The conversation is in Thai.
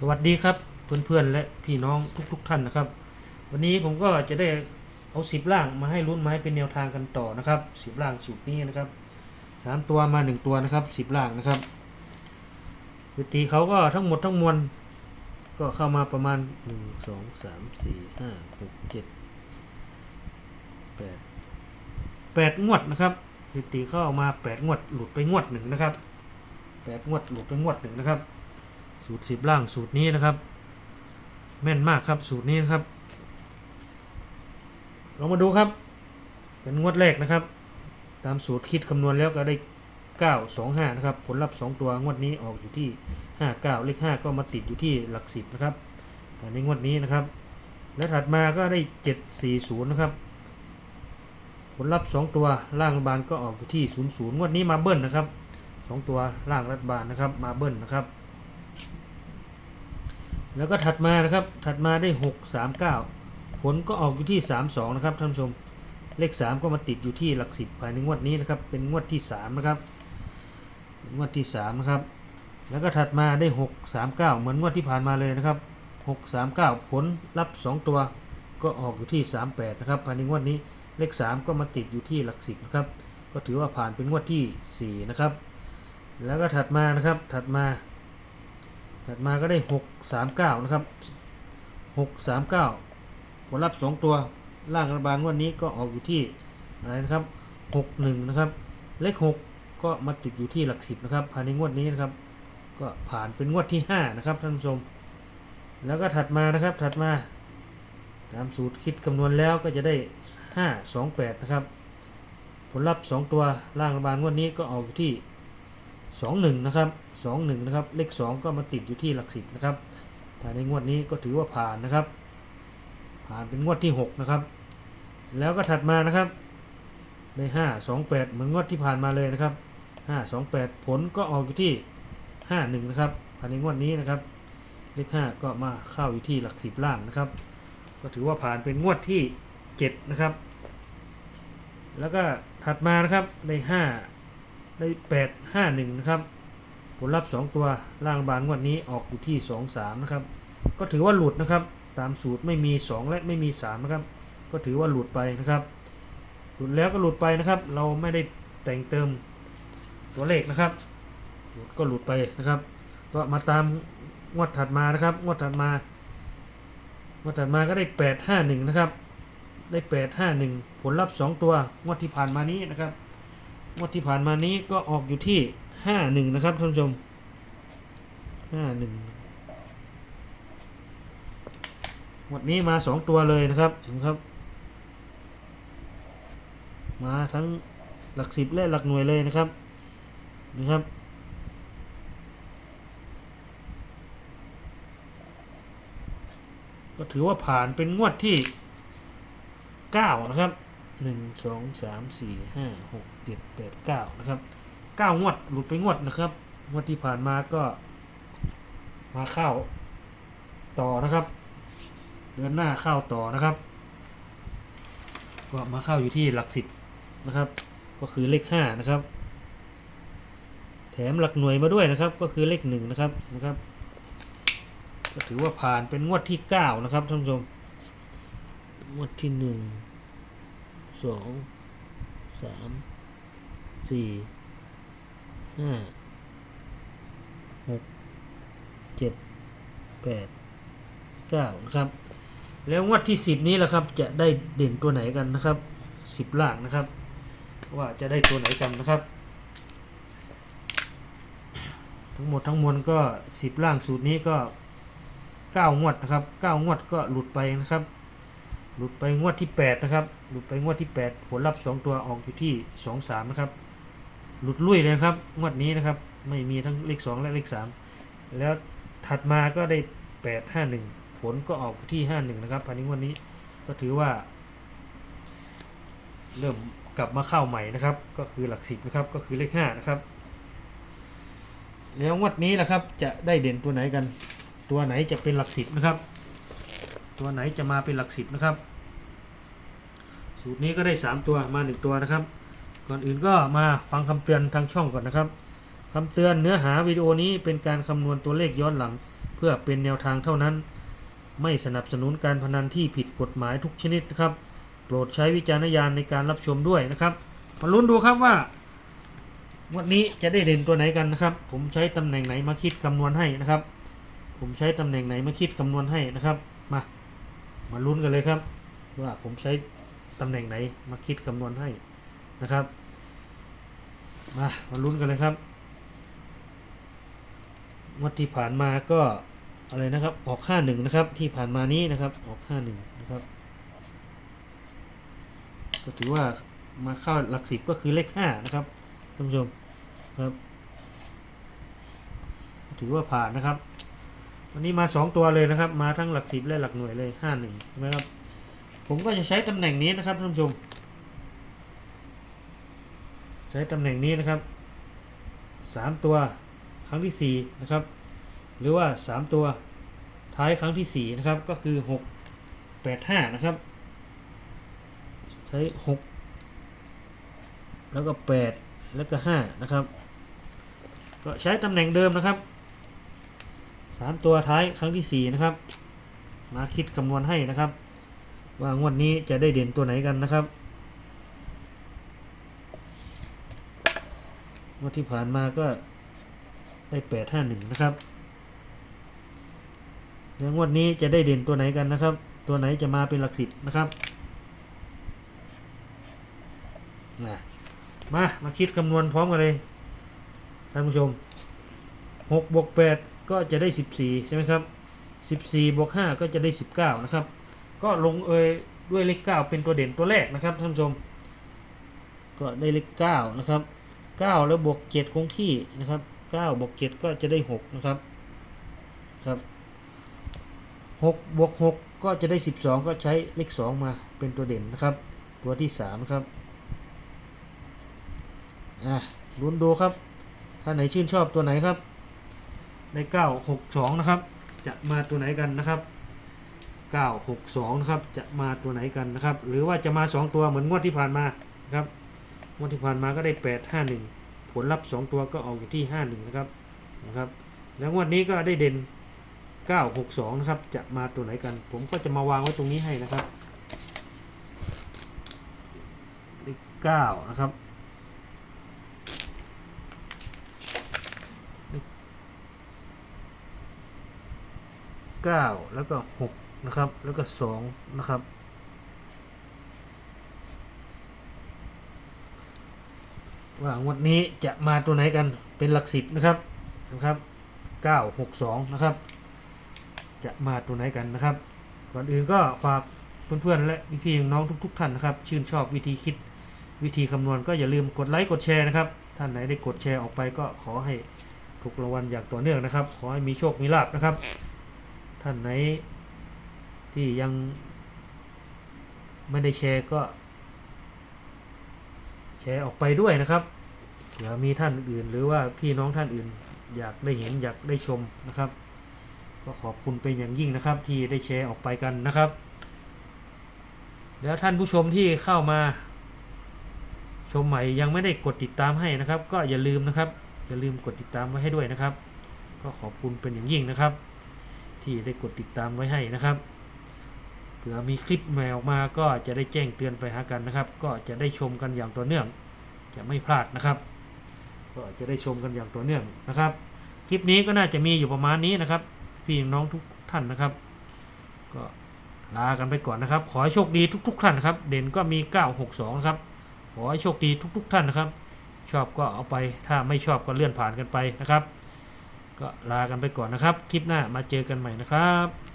สวัสดีครับเพื่อนๆและพี่น้องทุกๆทท่านนะครับ วันนี้ผมก็จะได้เอาสิบล่างมาให้ลุ้นไม้เป็นแนวทางกันต่อนะครับสิบล่างสูตรนี้นะครับสามตัวมาหนึ่งตัวนะครับสิบล่างนะครับคือตีเขาก็ทั้งหมดทั้งมวลก็เข้ามาประมาณหนึ่งสองสามสี่ห้าหกเจ็ดแปดแปดงวดนะครับคือตีเข้ามาแปดงวดหลุดไปงวดหนึ่งนะครับแปดงวดหลุดไปงวดหนึ่งนะครับ สูตรสิบล่างสูตรนี้นะครับ แม่นมากครับสูตรนี้นะครับเรามาดูครับ เป็นงวดแรกนะครับ ตามสูตรคิดคำนวณแล้วก็ได้ 9 2 5 นะครับ ผลลัพธ์ 2 ตัวงวดนี้ออกอยู่ที่ 5 9 เลข 5 ก็มาติดอยู่ที่หลัก 10 นะครับในงวดนี้นะครับ แล้วถัดมาก็ได้ 7 4 0 นะครับ ผลลัพธ์ 2 ตัวล่างรัฐบาลก็ออกอยู่ที่ 0 0 งวดนี้มาเบิ้ลนะครับ 2 ตัวล่างรัฐบาลนะครับ มาเบิ้ลนะครับ แล้วก็ถัดมานะครับ ถัดมาได้ 6 3 9 ผลก็ออกอยู่ที่ 3 2 นะครับท่านผู้ชม เลข 3 ก็มาติดอยู่ที่หลัก 10 ภายในงวดนี้นะครับ เป็นงวดที่ 3 นะครับ งวดที่ 3 นะครับ แล้วก็ถัดมาได้ 6 3 9 เหมือนงวดที่ผ่านมาเลยนะครับ 6 3 9 ผลลัพธ์2ตัวก็ออกอยู่ที่ 38 นะครับ ภายในงวดนี้ เลข 3 ก็มาติดอยู่ที่หลัก 10 นะครับ ก็ถือว่าผ่านเป็นงวดที่ 4 นะครับ แล้วก็ถัดมานะครับ ถัดมา ถัดมาก็ได้6 3 9นะครับ6 3 9ผลลัพธ์2ตัวล่างรัฐบาลงวันนี้ก็ออกอยู่ที่อะไรนะครับ6 1นะครับ เลข6ก็มาติดอยู่ที่หลัก10นะครับภายในงวดนี้นะครับ ก็ผ่านเป็นงวดที่5นะครับท่านผู้ชม แล้วก็ถัดมานะครับถัดมา ตามสูตรคิดคำนวณแล้วก็จะได้5 2 8นะครับ ผลลัพธ์2ตัวล่างรัฐบาลงวดนี้ก็ออกอยู่ที่ สองหนึ่งนะครับสองหนึ่งนะครับเลขสองก็มาติดอยู่ที่หลักสิบนะครับภายในงวดนี้ก็ถือว่าผ่านนะครับ ผ่านเป็นงวดที่หกนะครับ แล้วก็ถัดมานะครับได้ห้าสองแปดเหมือนงวดที่ผ่านมาเลยนะครับห้าสองแปดผลก็ออกอยู่ที่ห้าหนึ่งนะครับภายในงวดนี้นะครับ เลขห้าก็มาเข้าอยู่ที่หลักสิบล่างนะครับ ก็ถือว่าผ่านเป็นงวดที่เจ็ดนะครับ แล้วก็ถัดมานะครับได้ห้า ได้แปดห้าหนึ่งนะครับ ผลลัพธ์สองตัวล่างบานงวดนี้ออกอยู่ที่สองสามนะครับ ก็ถือว่าหลุดนะครับ ตามสูตรไม่มีสองและไม่มีสามนะครับ ก็ถือว่าหลุดไปนะครับ หลุดแล้วก็หลุดไปนะครับ เราไม่ได้แต่งเติมตัวเลขนะครับ หลุดก็หลุดไปนะครับ ก็มาตามงวดถัดมานะครับ งวดถัดมางวดถัดมาก็ได้แปดห้าหนึ่งนะครับ ได้แปดห้าหนึ่งผลลัพธ์สองตัวงวดที่ผ่านมานี้นะครับ งวดที่ผ่านมานี้ก็ออกอยู่ที่ห้าหนึ่งนะครับท่านผู้ชมห้าหนึ่งงวดนี้มาสองตัวเลยนะครับเห็นครับ มาทั้งหลักสิบและหลักหน่วยเลยนะครับนะครับก็ถือว่าผ่านเป็นงวดที่เก้านะครับ หนึ่งสองสามสี่ห้าหกเจ็ดแปดเก้านะครับเก้างวดหลุดไปงวดนะครับงวดที่ผ่านมาก็มาเข้าต่อนะครับ เดือนหน้าเข้าต่อนะครับ ก็มาเข้าอยู่ที่หลักสิบนะครับ ก็คือเลขห้านะครับ แถมหลักหน่วยมาด้วยนะครับ ก็คือเลขหนึ่งนะครับนะครับก็ถือว่าผ่านเป็นงวดที่เก้านะครับท่านผู้ชมงวดที่หนึ่ง สองสามสี่ห้าหกเจ็ดแปดเก้านะครับ แล้วงวดที่สิบนี้แหละครับ จะได้เด่นตัวไหนกันนะครับสิบล่างนะครับ ว่าจะได้ตัวไหนกันนะครับ ทั้งหมดทั้งมวลก็สิบล่างสูตรนี้ก็เก้างวดนะครับเก้างวดก็หลุดไปนะครับ หลุดไปงวดที่ 8 นะครับ หลุดไปงวดที่ 8 ผลลัพธ์ 2 ตัวออกอยู่ที่ 2 3 นะครับ หลุดลุ่ยเลยครับ งวดนี้นะครับ ไม่มีทั้งเลข 2 และเลข 3 แล้วถัดมาก็ได้ 8 5 1 ผลก็ออกที่ 5 1 นะครับภายในงวดนี้ก็ถือว่า เริ่มกลับมาเข้าใหม่นะครับ ก็คือหลัก 10 นะครับ ก็คือเลข 5 นะครับ แล้วงวดนี้นะครับ จะได้เด่นตัวไหนกัน ตัวไหนจะเป็นหลัก 10 นะครับ ตัวไหนจะมาเป็นหลักสิบนะครับ สูตรนี้ก็ได้ 3 ตัวมา 1 ตัวนะครับ ก่อนอื่นก็มาฟังคำเตือนทางช่องก่อนนะครับคำเตือนเนื้อหาวิดีโอนี้เป็นการคำนวณตัวเลขย้อนหลัง เพื่อเป็นแนวทางเท่านั้น ไม่สนับสนุนการพนันที่ผิดกฎหมายทุกชนิดนะครับ โปรดใช้วิจารณญาณในการรับชมด้วยนะครับมาลุ้นดูครับว่าวันนี้จะได้เด่นตัวไหนกันนะครับ ผมใช้ตำแหน่งไหนมาคิดคำนวณให้นะครับ ผมใช้ตำแหน่งไหนมาคิดคำนวณให้นะครับ มา มาลุ้นกันเลยครับ ว่าผมใช้ตำแหน่งไหนมาคิดคำนวณให้นะครับ มามาลุ้นกันเลยครับวันที่ผ่านมาก็อะไรนะครับ ออกห้าหนึ่งนะครับ ที่ผ่านมานี้นะครับ ออกห้าหนึ่งนะครับ ก็ถือว่ามาเข้าหลักสิบก็คือเลขห้านะครับท่านผู้ชมครับ ถือว่าผ่านนะครับ วันนี้มาสองตัวเลยนะครับ มาทั้งหลักสิบและหลักหน่วยเลยห้าหนึ่งนะครับ ผมก็จะใช้ตำแหน่งนี้นะครับท่านผู้ชม ใช้ตำแหน่งนี้นะครับสามตัวครั้งที่สี่นะครับ หรือว่าสามตัวท้ายครั้งที่สี่นะครับ ก็คือหกแปดห้านะครับ ใช้หกแล้วก็แปดแล้วก็ห้านะครับ ก็ใช้ตำแหน่งเดิมนะครับ สามตัวท้ายครั้งที่สี่นะครับ มาคิดคำนวณให้นะครับ ว่างวดนี้จะได้เด่นตัวไหนกันนะครับงวดที่ผ่านมาก็ได้แปดห้าหนึ่งนะครับแล้วงวดนี้จะได้เด่นตัวไหนกันนะครับ ตัวไหนจะมาเป็นหลักสิบนะครับนะมา มาคิดคำนวณพร้อมกันเลยท่านผู้ชมหกบวกแปด ก็จะได้สิบสี่ใช่ไหมครับสิบสี่บวกห้าก็จะได้สิบเก้านะครับ ก็ลงเอยด้วยเลขเก้าเป็นตัวเด่นตัวแรกนะครับท่านผู้ชม ก็ได้เลขเก้านะครับเก้าแล้วบวกเจ็ดคงที่นะครับเก้าบวกเจ็ดก็จะได้หกนะครับ ครับหกบวกหกก็จะได้สิบสองก็ใช้เลขสองมาเป็นตัวเด่นนะครับ ตัวที่สามครับ อะลุ้นดูครับ ถ้าไหนชื่นชอบตัวไหนครับ ในเก้าหกสองนะครับ จะมาตัวไหนกันนะครับ962นะครับ จะมาตัวไหนกันนะครับ หรือว่าจะมา2ตัวเหมือนงวดที่ผ่านมานะครับงวดที่ผ่านมาก็ได้851ผลลัพธ์2ตัวก็ออกอยู่ที่51นะครับนะครับ แล้วงวดนี้ก็ได้เด่น962นะครับ จะมาตัวไหนกัน ผมก็จะมาวางไว้ตรงนี้ให้นะครับเลข9นะครับ เก้าแล้วก็หกนะครับ แล้วก็สองนะครับ ว่างวดนี้จะมาตัวไหนกันเป็นหลักสิบนะครับนะครับเก้าหกสองนะครับ จะมาตัวไหนกันนะครับ ก่อนอื่นก็ฝากเพื่อนๆและพี่ๆน้องทุก ๆ ท่านนะครับ ชื่นชอบวิธีคิดวิธีคำนวณก็อย่าลืมกดไลค์กดแชร์นะครับ ท่านไหนได้กดแชร์ออกไปก็ขอให้ถูกรางวัลอย่างต่อเนื่องนะครับ ขอให้มีโชค มีลาภนะครับ ท่านไหนที่ยังไม่ได้แชร์ก็แชร์ออกไปด้วยนะครับเผื่อมีท่านอื่นหรือว่าพี่น้องท่านอื่น อยากได้เห็นอยากได้ชมนะครับ ก็ขอบคุณเป็นอย่างยิ่งนะครับ ที่ได้แชร์ออกไปกันนะครับ แล้วท่านผู้ชมที่เข้ามา ชมใหม่ยังไม่ได้กดติดตามให้นะครับ ก็อย่าลืมนะครับ อย่าลืมกดติดตามไว้ให้ด้วยนะครับ ก็ขอบคุณเป็นอย่างยิ่งนะครับ ที่ได้กดติดตามไว้ให้นะครับเผื่อมีคลิปใหม่ออกมาก็จะได้แจ้งเตือนไปหากันนะครับ ก็จะได้ชมกันอย่างต่อเนื่อง จะไม่พลาดนะครับ ก็จะได้ชมกันอย่างต่อเนื่องนะครับ คลิปนี้ก็น่าจะมีอยู่ประมาณนี้นะครับ พี่น้องทุกท่านนะครับ ก็ลากันไปก่อนนะครับ ขอให้โชคดีทุก ๆ ท่านนะครับ เด่นก็มี 962นะครับ ขอให้โชคดีทุก ๆ ท่านนะครับ ชอบก็เอาไป ถ้าไม่ชอบก็เลื่อนผ่านกันไปนะครับ ก็ลากันไปก่อนนะครับ คลิปหน้ามาเจอกันใหม่นะครับ